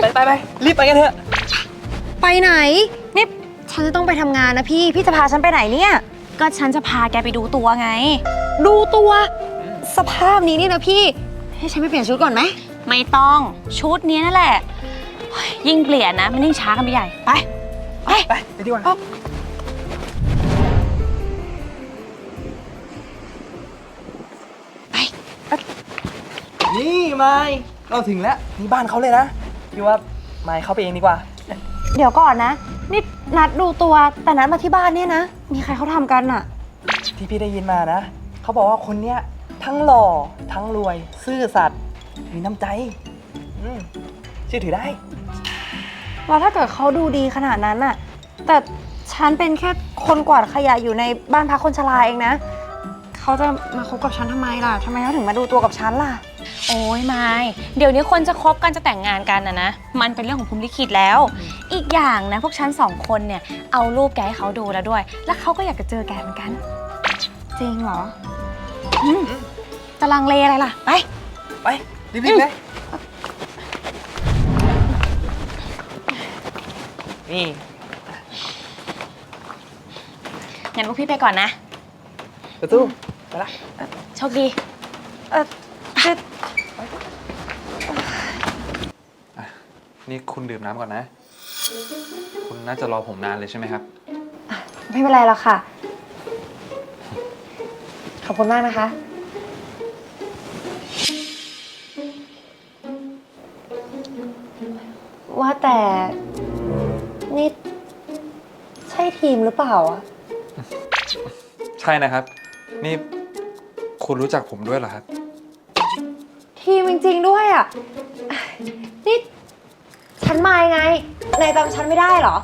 ไปไปไปรีบไปกันเถอะ ไปไหน นี่ฉันจะต้องไปทำงานนะพี่ พี่จะพาฉันไปไหนเนี่ย ก็ฉันจะพาแกไปดูตัวไง ดูตัว สภาพนี้นี่นะพี่ ให้ฉันไปเปลี่ยนชุดก่อนไหม ไม่ต้องชุดนี้นั่นแหละเฮ้ยยิ่งเปลี่ยนนะ มันยิ่งช้ากันไปใหญ่ ไป ไป ไปไปดีกว่าไปนี่ไม้เราถึงแล้วนี่บ้านเขาเลยนะ พี่ว่าไม้เข้าไปเองดีกว่า เดี๋ยวก่อนนะ นี่นัดดูตัวแต่นัดมาที่บ้านเนี่ยนะ มีใครเขาทำกันอะที่พี่ได้ยินมานะ เขาบอกว่าคนเนี้ยทั้งหล่อทั้งรวย ซื่อสัตย์มีน้ำใจ อืมเชื่อถือได้ แล้วถ้าเกิดเขาดูดีขนาดนั้นอะแต่ฉันเป็นแค่คนกวาดขยะอยู่ในบ้านพักคนชราเองนะ เขาจะมาคบกับฉันทำไมล่ะทำไมเขาถึงมาดูตัวกับฉันล่ะ โอ้ยไม่เดี๋ยวนี้คนจะคบกันจะแต่งงานกันนะนะ มันเป็นเรื่องของภูมิลิขิตแล้ว อีกอย่างนะ พวกฉันสองคนเนี่ย เอารูปแกให้เขาดูแล้วด้วย แล้วเขาก็อยากจะเจอแกเหมือนกัน จริงเหรออืมจะลังเลอะไรล่ะ ไป ไปรีบๆเลยนี่งั้นพวกพี่ไปก่อนนะประตู ไปละโชคดี เออจะนี่คุณดื่มน้ำก่อนนะ คุณน่าจะรอผมนานเลยใช่ไหมครับ ไม่เป็นไรหรอกค่ะ ขอบคุณมากนะคะ ว่าแต่ นี่ ใช่ทีมหรือเปล่าอะ ใช่นะครับ นี่ คุณรู้จักผมด้วยเหรอครับ ทีมจริงๆด้วยอะนี่ ฉันมายังไง นายจำฉันไม่ได้เหรอ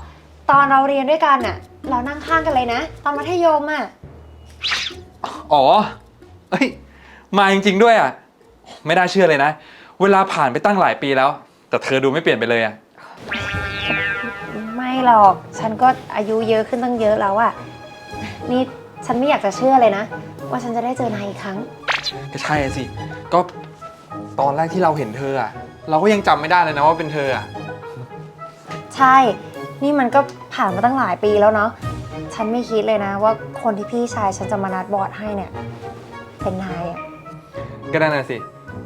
ตอนเราเรียนด้วยกันน่ะ เรานั่งข้างกันเลยนะ ตอนมัธยมอะอ๋อ เอ้ย มาจริงๆด้วยอะ ไม่น่าเชื่อเลยนะ เวลาผ่านไปตั้งหลายปีแล้ว แต่เธอดูไม่เปลี่ยนไปเลยอะ ไม่หรอก ฉันก็อายุเยอะขึ้นตั้งเยอะแล้วอะนี่ฉันไม่อยากจะเชื่อเลยนะ ว่าฉันจะได้เจอนายอีกครั้ง ก็ใช่สิ ก็ตอนแรกที่เราเห็นเธออะเราก็ยังจำไม่ได้เลยนะว่าเป็นเธออะใช่ นี่มันก็ผ่านมาตั้งหลายปีแล้วเนาะ ฉันไม่คิดเลยนะว่าคนที่พี่ชายฉันจะมานัดบอร์ดให้เนี่ย เป็นนายอะก็นั่นน่ะสิ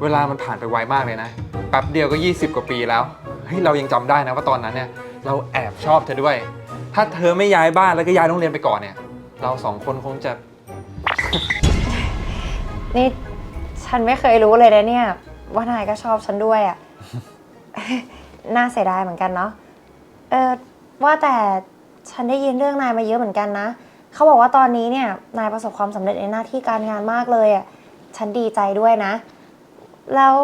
เวลามันผ่านไปไวมากเลยนะ แป๊บเดียวก็ 20 กว่าปีแล้วเฮ้ยเรายังจำได้นะว่าตอนนั้นเนี่ย เราแอบชอบเธอด้วย ถ้าเธอไม่ย้ายบ้านแล้วก็ย้ายโรงเรียนไปก่อนเนี่ย เราสองคนคงจะ นี่ฉันไม่เคยรู้เลยนะเนี่ย ว่านายก็ชอบฉันด้วยอะน่าเสียดายเหมือนกันเนาะ เออว่าแต่ฉันได้ยินเรื่องนายมาเยอะเหมือนกันนะ เขาบอกว่าตอนนี้เนี่ย นายประสบความสำเร็จในหน้าที่การงานมากเลยอะ่ะ ฉันดีใจด้วยนะ แล้ว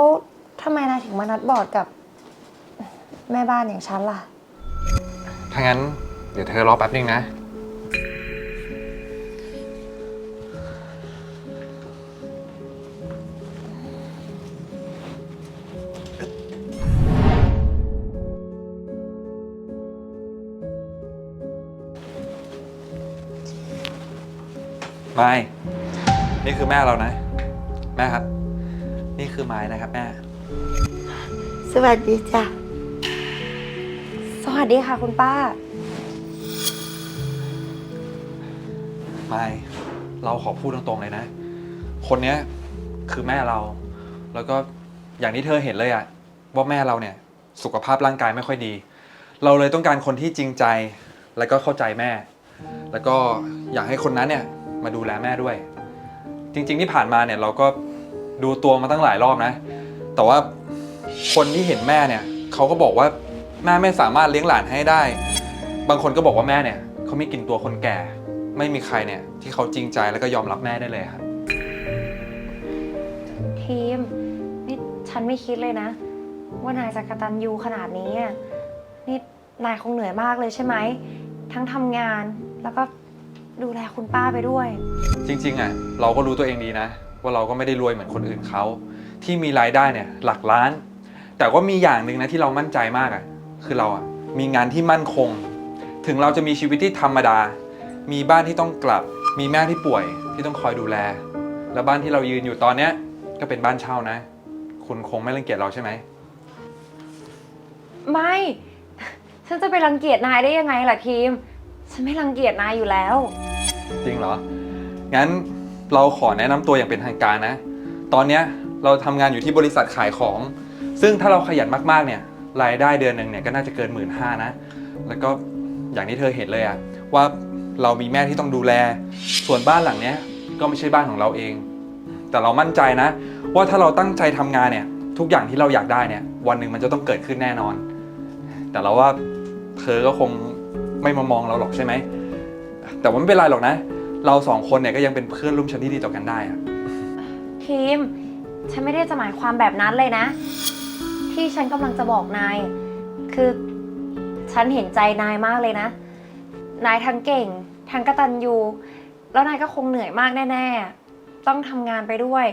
ทำไมนายถึงมานัดบอร์ดกับ แม่บ้านอย่างฉันล่ะ ถ้างั้น เดี๋ยวเธอรอแป๊บนึงนะ ไม้นี่คือแม่เรานะ แม่ครับ นี่คือไม้นะครับ แม่ สวัสดีจ้ะ สวัสดีค่ะคุณป้า ไม่เราขอพูดตรงๆเลยนะ คนเนี้ยคือแม่เรา แล้วก็อย่างที่เธอเห็นเลยอะว่าแม่เราเนี่ย สุขภาพร่างกายไม่ค่อยดี เราเลยต้องการคนที่จริงใจ แล้วก็เข้าใจแม่ แล้วก็อยากให้คนนั้นเนี่ย มาดูแลแม่ด้วย จริง ๆ ที่ผ่านมาเนี่ยเราก็ดูตัวมาตั้งหลายรอบนะ แต่ว่าคนที่เห็นแม่เนี่ยเขาก็บอกว่าแม่ไม่สามารถเลี้ยงหลานให้ได้ บางคนก็บอกว่าแม่เนี่ยเขาไม่กินตัวคนแก่ ไม่มีใครเนี่ยที่เขาจริงใจแล้วก็ยอมรับแม่ได้เลยครับทีมนี่ฉันไม่คิดเลยนะ ว่านายจะกระตันยูขนาดนี้อะนี่นายคงเหนื่อยมากเลยใช่ไหม ทั้งทำงานแล้วก็ ดูแลคุณป้าไปด้วย จริงๆอะเราก็รู้ตัวเองดีนะ ว่าเราก็ไม่ได้รวยเหมือนคนอื่นเขาที่มีรายได้เนี่ยหลักล้าน แต่ว่ามีอย่างหนึ่งนะที่เรามั่นใจมากอะคือเราอะมีงานที่มั่นคง ถึงเราจะมีชีวิตที่ธรรมดา มีบ้านที่ต้องกลับ มีแม่ที่ป่วยที่ต้องคอยดูแล แล้วบ้านที่เรายืนอยู่ตอนเนี้ยก็เป็นบ้านเช่านะ คุณคงไม่รังเกียจเราใช่ไหม ไม่ ฉันจะไปรังเกียจนายได้ยังไงล่ะทีม ฉันไม่รังเกียจนายอยู่แล้ว จริงเหรอ งั้นเราขอแนะนำตัวอย่างเป็นทางการนะ ตอนเนี้ยเราทำงานอยู่ที่บริษัทขายของ ซึ่งถ้าเราขยันมากๆเนี่ย รายได้เดือนหนึ่งเนี่ยก็น่าจะเกินหมื่นห้านะ แล้วก็อย่างที่เธอเห็นเลยอะว่าเรามีแม่ที่ต้องดูแล ส่วนบ้านหลังเนี้ยก็ไม่ใช่บ้านของเราเอง แต่เรามั่นใจนะ ว่าถ้าเราตั้งใจทำงานเนี่ย ทุกอย่างที่เราอยากได้เนี่ย วันหนึ่งมันจะต้องเกิดขึ้นแน่นอน แต่เราว่าเธอก็คงไม่มามองเราหรอกใช่ไหม แต่ว่าไม่เป็นไรหรอกนะ เราสองคนเนี่ยก็ยังเป็นเพื่อนร่วมชั้นที่ดีต่อกันได้อะทีม ฉันไม่ได้จะหมายความแบบนั้นเลยนะ ที่ฉันกำลังจะบอกนาย คือฉันเห็นใจนายมากเลยนะ นายทั้งเก่ง ทั้งกระตันยูแล้วนายก็คงเหนื่อยมากแน่ๆ ต้องทำงานไปด้วย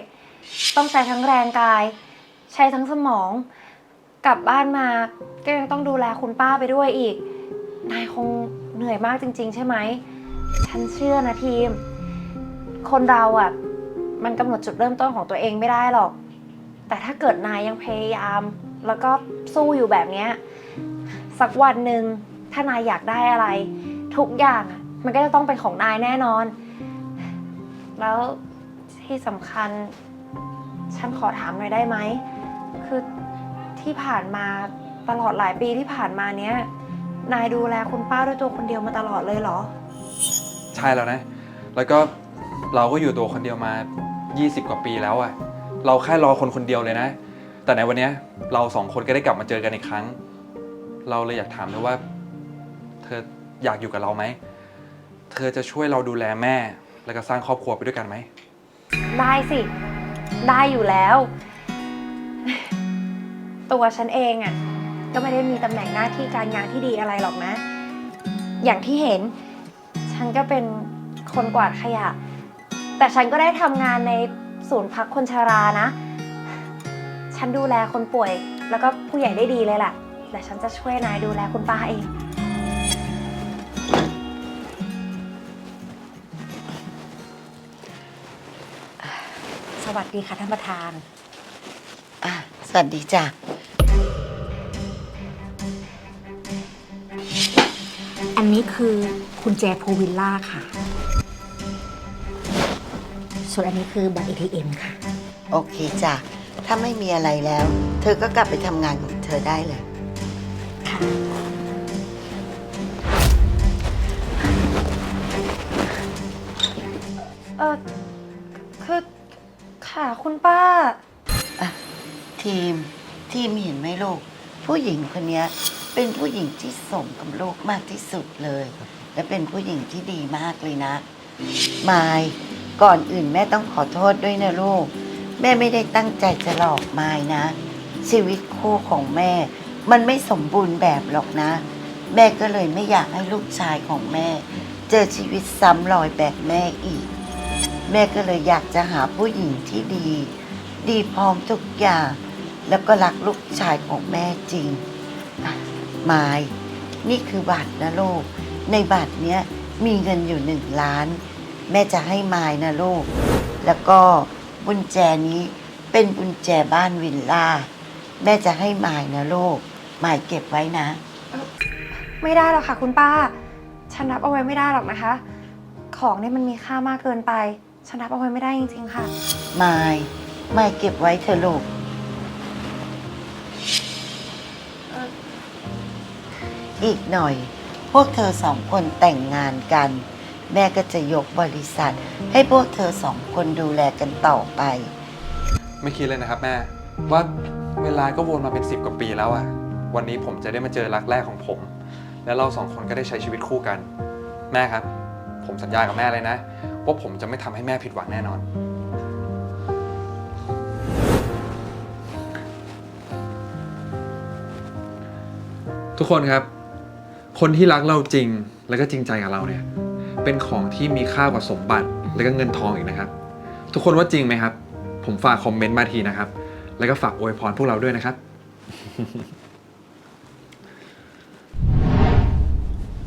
ต้องใช้ทั้งแรงกาย ใช้ทั้งสมอง กลับบ้านมาก็ยังต้องดูแลคุณป้าไปด้วยอีก นายคงเหนื่อยมากจริง ๆ ใช่ไหม ฉันเชื่อนะทีม คนเราอะ มันกำหนดจุดเริ่มต้นของตัวเองไม่ได้หรอก แต่ถ้าเกิดนายยังพยายาม แล้วก็สู้อยู่แบบเนี้ยสักวันหนึ่งถ้านายอยากได้อะไร ทุกอย่างอะมันก็จะต้องเป็นของนายแน่นอน แล้วที่สำคัญ ฉันขอถามหน่อยได้ไหม คือที่ผ่านมาตลอดหลายปีที่ผ่านมาเนี้ย นายดูแลคุณป้าด้วยตัวคนเดียวมาตลอดเลยเหรอ ใช่แล้วนะ แล้วก็เราก็อยู่ตัวคนเดียวมา 20 กว่าปีแล้วอะเราแค่รอคนคนเดียวเลยนะ แต่ในวันเนี้ยเราสองคนก็ได้กลับมาเจอกันอีกครั้ง เราเลยอยากถามด้วยว่า เธออยากอยู่กับเราไหม เธอจะช่วยเราดูแลแม่ แล้วก็สร้างครอบครัวไปด้วยกันไหม ได้สิ ได้อยู่แล้ว ตัวฉันเองอะ่ะ ก็ไม่ได้มีตำแหน่งหน้าที่การงานที่ดีอะไรหรอกนะ อย่างที่เห็น ฉันก็เป็นคนกวาดขยะ แต่ฉันก็ได้ทำงานในศูนย์พักคนชรานะ ฉันดูแลคนป่วย แล้วก็ผู้ใหญ่ได้ดีเลยแหละแต่ฉันจะช่วยนายดูแลคุณป้าเอง สวัสดีค่ะท่านประธาน อะสวัสดีจ้ะ อันนี้คือ คุณแจพูวิลล่าค่ะ ส่วนอันนี้คือบัตร ATM ค่ะ โอเคจ้ะ ถ้าไม่มีอะไรแล้ว เธอก็กลับไปทำงานของเธอได้เลย ค่ะ เออคือค่ะคุณป้า ทีม ทีมเห็นไหมลูก ผู้หญิงคนเนี้ยเป็นผู้หญิงที่สมกับลูกมากที่สุดเลย และเป็นผู้หญิงที่ดีมากเลยนะมายก่อนอื่นแม่ต้องขอโทษด้วยนะลูก แม่ไม่ได้ตั้งใจจะหลอกมายนะ ชีวิตคู่ของแม่ มันไม่สมบูรณ์แบบหรอกนะ แม่ก็เลยไม่อยากให้ลูกชายของแม่ เจอชีวิตซ้ำรอยแบบแม่อีก แม่ก็เลยอยากจะหาผู้หญิงที่ดี ดีพร้อมทุกอย่างแล้วก็รักลูกชายของแม่จริงมาย นี่คือบัตรนะลูก ในบัตรเนี้ยมีเงินอยู่หนึ่งล้าน แม่จะให้มายนะลูก แล้วก็บุญแจนี้เป็นบุญแจบ้านวิลล่า แม่จะให้มายนะลูกมายเก็บไว้นะ ไม่ได้หรอกค่ะคุณป้า ฉันรับเอาไว้ไม่ได้หรอกนะคะ ของเนี่ยมันมีค่ามากเกินไป ฉันรับเอาไว้ไม่ได้จริงๆค่ะมายมายเก็บไว้เถอะลูกอีกหน่อย พวกเธอสองคนแต่งงานกัน แม่ก็จะยกบริษัท ให้พวกเธอสองคนดูแลกันต่อไป ไม่คิดเลยนะครับแม่ ว่าเวลาก็วนมาเป็นสิบกว่าปีแล้วอะวันนี้ผมจะได้มาเจอรักแรกของผม แล้วเราสองคนก็ได้ใช้ชีวิตคู่กัน แม่ครับ ผมสัญญากับแม่เลยนะว่าผมจะไม่ทำให้แม่ผิดหวังแน่นอน ทุกคนครับ คนที่รักเราจริงแล้วก็จริงใจกับเราเนี่ย เป็นของที่มีค่ากว่าสมบัติและก็เงินทองอีกนะครับ ทุกคนว่าจริงไหมครับ ผมฝากคอมเมนต์มาทีนะครับ แล้วก็ฝากอวยพรพวกเราด้วยนะครับ